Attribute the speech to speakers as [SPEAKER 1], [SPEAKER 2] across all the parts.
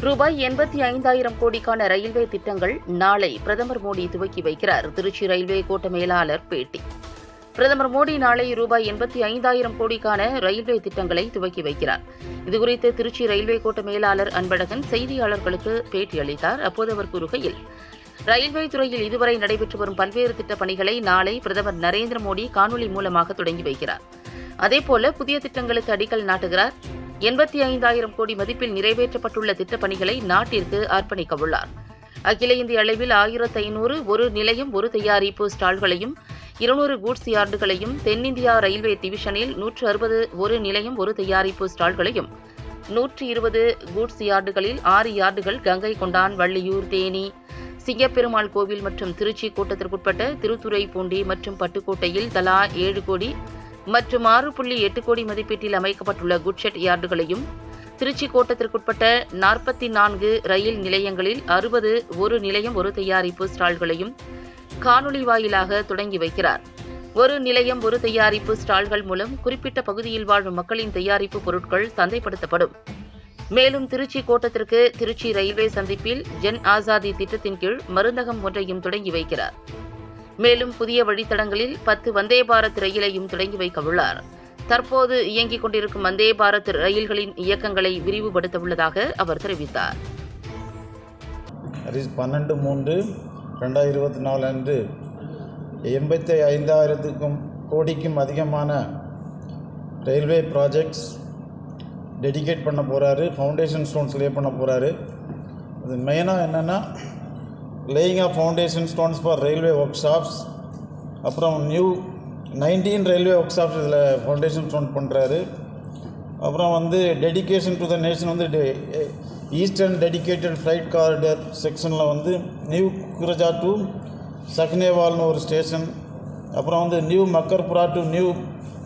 [SPEAKER 1] ரூபாய் எண்பத்தி ஐந்தாயிரம் கோடிக்கான ரயில்வே திட்டங்கள் நாளை பிரதமர் மோடி துவக்கி வைக்கிறார். திருச்சி ரயில்வே கோட்ட மேலாளர் பேட்டி. பிரதமர் மோடி நாளை ரூபாய் எண்பத்தி ஐந்தாயிரம் கோடிக்கான ரயில்வே திட்டங்களை துவக்கி வைக்கிறார். இதுகுறித்து திருச்சி ரயில்வே கோட்ட மேலாளர் அன்பழகன் செய்தியாளர்களுக்கு பேட்டியளித்தார் அப்போது அவர் கூறுகையில் ரயில்வே துறையில் இதுவரை நடைபெற்று வரும் பல்வேறு திட்டப் பணிகளை நாளை பிரதமர் நரேந்திர மோடி காணொலி மூலமாக தொடங்கி வைக்கிறார். அதேபோல புதிய திட்டங்களுக்கு அடிக்கல் நாட்டுகிறார். எண்பத்தி ஐந்தாயிரம் கோடி மதிப்பில் நிறைவேற்றப்பட்டுள்ள திட்டப்பணிகளை நாட்டிற்கு அர்ப்பணிக்க உள்ளார். அகில இந்திய அளவில் ஆயிரத்து ஐநூறு ஒரு நிலையம் ஒரு தயாரிப்பு ஸ்டால்களையும் இருநூறு கூட்ஸ் யார்டுகளையும் தென்னிந்தியா ரயில்வே டிவிஷனில் நூற்று அறுபது ஒரு நிலையம் ஒரு தயாரிப்பு ஸ்டால்களையும் நூற்றி இருபது கூட்ஸ் யார்டுகளில் ஆறு யார்டுகள் கங்கை கொண்டான் வள்ளியூர் தேனி சிங்கப்பெருமாள் கோவில் மற்றும் திருச்சி கோட்டத்திற்குட்பட்ட திருத்துறைப்பூண்டி மற்றும் பட்டுக்கோட்டையில் தலா ஏழு கோடி மற்றும் ஆறு புள்ளி எட்டு கோடி மதிப்பீட்டில் அமைக்கப்பட்டுள்ள குட்ஷெட் யார்டுகளையும் திருச்சி கோட்டத்திற்குட்பட்ட நாற்பத்தி நான்கு ரயில் நிலையங்களில் அறுபது ஒரு நிலையம் ஒரு தயாரிப்பு ஸ்டால்களையும் காணொலி வாயிலாக தொடங்கி வைக்கிறார். ஒரு நிலையம் ஒரு தயாரிப்பு ஸ்டால்கள் மூலம் குறிப்பிட்ட பகுதியில் வாழும் மக்களின் தயாரிப்பு பொருட்கள் சந்தைப்படுத்தப்படும். மேலும் திருச்சி கோட்டத்திற்கு திருச்சி ரயில்வே சந்திப்பில் ஜன் ஆசாதி திட்டத்தின் கீழ் மருந்தகம் ஒன்றையும் தொடங்கி வைக்கிறார். மேலும் புதிய வழித்தடங்களில் பத்து வந்தே பாரத் ரயிலையும் தொடங்கி வைக்க உள்ளார். தற்போது இயங்கிக் கொண்டிருக்கும் வந்தே பாரத் ரயில்களின் இயக்கங்களை விரிவுபடுத்த உள்ளதாக அவர் தெரிவித்தார்.
[SPEAKER 2] பன்னெண்டு மூன்று ரெண்டாயிரத்தி இருபத்தி நாலு அன்று எண்பத்தி ஐந்தாயிரத்துக்கும் கோடிக்கும் அதிகமான ரயில்வே ப்ராஜெக்ட்ஸ் டெடிகேட் பண்ண போகிறாரு ஃபவுண்டேஷன் ஸ்டோன்ஸ் லே பண்ண போகிறாரு அது மெயினாக என்னென்னா laying of foundation stones for railway workshops அப்புறம் new nineteen railway workshops இதில் ஃபவுண்டேஷன் ஸ்டோன் பண்ணுறாரு அப்புறம் வந்து டெடிகேஷன் டு த நேஷன் வந்து ஈஸ்டர்ன் டெடிகேட்டட் ஃப்ளைட் காரிடர் செக்ஷனில் வந்து நியூ குரஜா டு சக்னேவால்னு ஒரு ஸ்டேஷன் அப்புறம் வந்து new Makarpura to new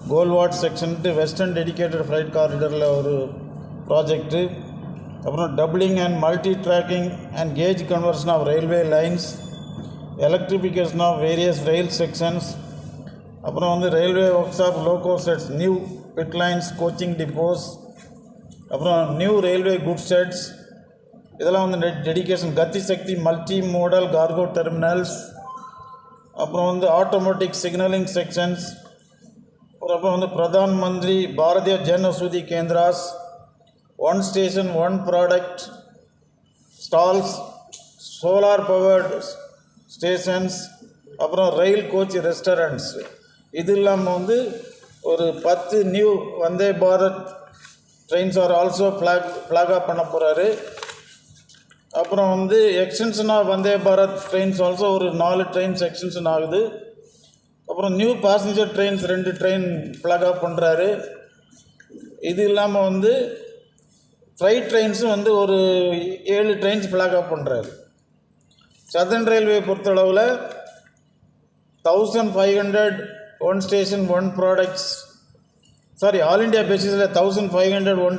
[SPEAKER 2] Golvad செக்ஷன்ட்டு western dedicated freight காரிடரில் ஒரு ப்ராஜெக்ட்டு அப்புறம் doubling and multi tracking and gauge conversion of railway lines electrification of various rail sections அப்புறம் வந்து railway workshop loco sheds new pit lines coaching depots அப்புறம் new railway good sheds இதெல்லாம் வந்து dedication Gati Shakti multi modal cargo terminals அப்புறம் வந்து automatic signalling sections அப்புறம் வந்து Pradhan Mantri Bharatiya Jan Aushadhi Kendras. One station one product stalls solar powered stations அப்புறம் rail coach restaurants இது இல்லாமல் வந்து ஒரு பத்து new Vande Bharat trains are also flag flag off பண்ண போகிறாரு அப்புறம் வந்து extension of Vande Bharat trains also ஒரு நாலு ட்ரெயின்ஸ் எக்ஸ்டென்ஷன் ஆகுது. அப்புறம் நியூ பேசஞ்சர் ட்ரெயின்ஸ் ரெண்டு ட்ரெயின் ஃப்ளாக் ஆஃப் பண்ணுறாரு இது இல்லாமல் வந்து ஃப்ரைட் ட்ரெயின்ஸும் வந்து ஒரு ஏழு ட்ரெயின்ஸ் ஃப்ளாக் ஆஃப் பண்ணுறாரு சதர்ன் ரயில்வே பொறுத்தளவில் thousand five hundred one station one products sorry all India பேசிஸில் thousand five hundred one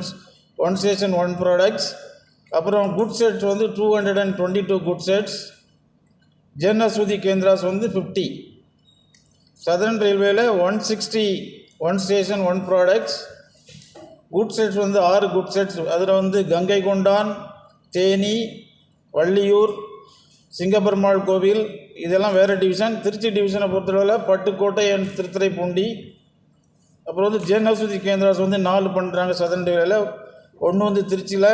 [SPEAKER 2] one station one products அப்புறம் குட் செட்ஸ் வந்து two hundred and twenty two goods sheds Jan Kendras வந்து fifty southern ரயில்வேயில் one sixty one station one products goods sheds வந்து ஆறு good sets அதில் வந்து கங்கை கொண்டான் தேனி வள்ளியூர் சிங்கப்பெருமாள் கோவில் இதெல்லாம் வேறு டிவிஷன் திருச்சி டிவிஷனை பொறுத்தளவில் பட்டுக்கோட்டை அண்ட் திருத்துறைப்பூண்டி. அப்புறம் வந்து ஜென் கேந்திராஸ் வந்து நாலு பண்ணுறாங்க சதன் டிவியில் ஒன்று வந்து திருச்சியில்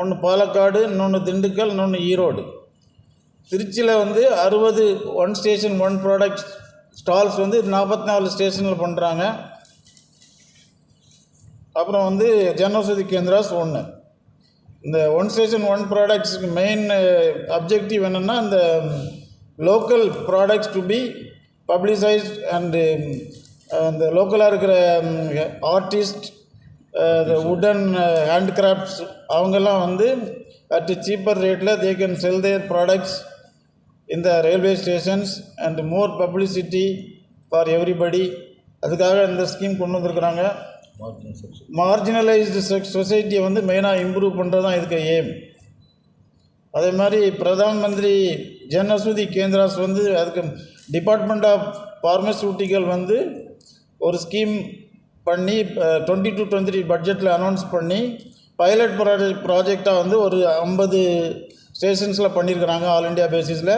[SPEAKER 2] ஒன்று பாலக்காடு இன்னொன்று திண்டுக்கல் இன்னொன்று ஈரோடு. திருச்சியில் வந்து அறுபது one station one product stalls வந்து நாற்பத்தி நாலு ஸ்டேஷனில் பண்ணுறாங்க அப்புறம் வந்து ஜனௌஷதி கேந்திராஸ் ஒன்று இந்த ஒன் ஸ்டேஷன் ஒன் ப்ராடக்ட்ஸுக்கு மெயின் அப்ஜெக்டிவ் என்னென்னா இந்த local products to be publicised and இந்த லோக்கலாக இருக்கிற ஆர்டிஸ்ட் உடன் ஹேண்ட்கிராஃப்ட்ஸ் அவங்கெல்லாம் வந்து அட் சீப்பர் ரேட்டில் they can sell their products இந்த railway stations and more publicity for everybody அதுக்காக இந்த ஸ்கீம் கொண்டு வந்திருக்கிறாங்க. மார்ஜினலைஸ்டு சொசைட்டியை வந்து மெயினாக இம்ப்ரூவ் பண்ணுறது தான் இதுக்கு எய்ம் அதே மாதிரி பிரதான் மந்திரி ஜன் அசுதி கேந்திராஸ் வந்து அதுக்கு டிபார்ட்மெண்ட் ஆஃப் ஃபார்மசூட்டிக்கல் வந்து ஒரு ஸ்கீம் பண்ணி டுவெண்ட்டி டு டுவெண்ட்டி பட்ஜெட்டில் அனௌன்ஸ் பண்ணி பைலட் ப்ராஜெக்ட் ப்ராஜெக்டாக வந்து ஒரு ஐம்பது ஸ்டேஷன்ஸில் பண்ணியிருக்கிறாங்க ஆல் இண்டியா பேசிஸில்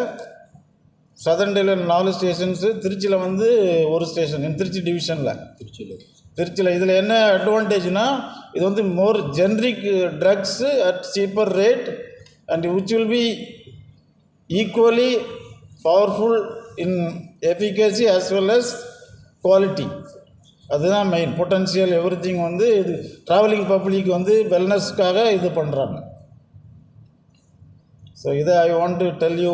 [SPEAKER 2] சதர்ன் டெல்லியில் நாலு ஸ்டேஷன்ஸு திருச்சியில் வந்து ஒரு ஸ்டேஷன் திருச்சி டிவிஷனில்
[SPEAKER 3] திருச்சியில்
[SPEAKER 2] திருச்சியில் இதில் என்ன அட்வான்டேஜ்னால் இது வந்து more generic drugs at cheaper rate and which will be equally powerful in efficacy as well as quality அதுதான் மெயின் பொட்டன்ஷியல் எவ்ரி திங் வந்து இது ட்ராவலிங் பப்ளிக் வந்து வெல்னஸ்க்காக இது பண்ணுறாங்க ஸோ இதை I want to tell you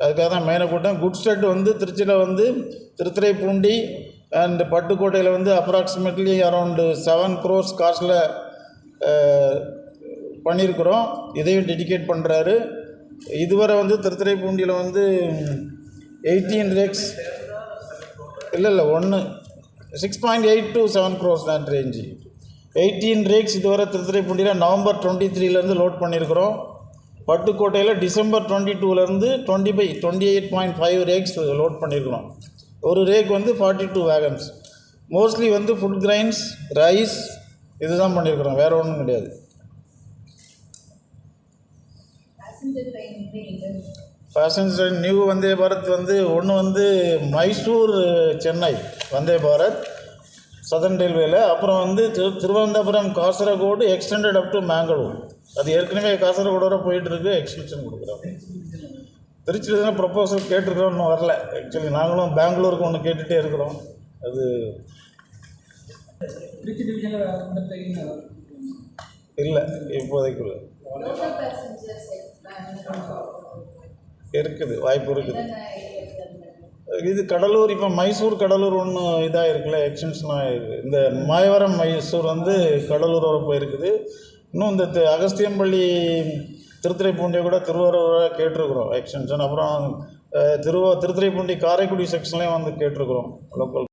[SPEAKER 2] அதுக்காக தான் மெயினாக கூட்டம் குட் ஸ்டேட் வந்து திருச்சியில் வந்து திருத்துறைப்பூண்டி அண்ட் பட்டுக்கோட்டையில் வந்து அப்ராக்சிமேட்லி அரவுண்டு செவன் க்ரோஸ் காஸ்டில் பண்ணியிருக்கிறோம் இதையும் டெடிகேட் பண்ணுறாரு இதுவரை வந்து திருத்துறைப்பூண்டியில் வந்து எயிட்டீன் ரேக்ஸ் இல்லை இல்லை ஒன்று six point eight to seven crores தான் ரேஞ்சு எயிட்டீன் ரேக்ஸ் இதுவரை திருத்துறைப்பூண்டியில் நவம்பர் டுவெண்ட்டி த்ரீலேருந்து லோட் பண்ணியிருக்கிறோம் பட்டுக்கோட்டையில் டிசம்பர் டுவெண்ட்டி டூலேருந்து twenty five twenty eight point five rakes load பண்ணியிருக்கிறோம் ஒரு ரேக் வந்து ஃபார்ட்டி டூ வேகன்ஸ் மோஸ்ட்லி வந்து ஃபுட் கிரைன்ஸ் ரைஸ் இதுதான் பண்ணியிருக்கிறோம் வேறு ஒன்றும் கிடையாது. பேசஞ்சர் நியூ வந்தே பாரத் வந்து ஒன்று வந்து மைசூர் சென்னை. வந்தே பாரத் சதர்ன் ரயில்வேல அப்புறம் வந்து Thiru Thiruvananthapuram Kasaragod extended up to Mangalore அது ஏற்கனவே காசரகோடு வரை போயிட்டு இருக்கு எக்ஸ்டென்ஷன் கொடுக்குறோம் திருச்சியில் தான் ப்ரப்போசல் கேட்டிருக்கிறோம் இன்னும் வரல. ஆக்சுவலி நாங்களும் பெங்களூருக்கு ஒன்று கேட்டுகிட்டே இருக்கிறோம். அது
[SPEAKER 4] திருச்சி டிவிஷனில் இந்த ட்ரெயின்
[SPEAKER 2] இல்லை இப்போதைக்கு இல்லை. இருக்குது வாய்ப்பு இருக்குது. இது கடலூர் இப்போ மைசூர் கடலூர் ஒன்று இதாக இருக்குல்ல எக்ஸ்டென்ஷனாக இருக்குது இந்த மாயவரம் மைசூர் வந்து கடலூர் வரை போயிருக்குது. இன்னும் இந்த தி- அகஸ்தியம்பள்ளி திருத்துறைப்பூண்டியை கூட திருவாரூராக கேட்டிருக்கிறோம் எக்ஸ்டென்ஷன் அப்புறம் திருவா திருத்துறைப்பூண்டி காரைக்குடி செக்ஷன்லேயும் வந்து கேட்டிருக்கிறோம் லோக்கல்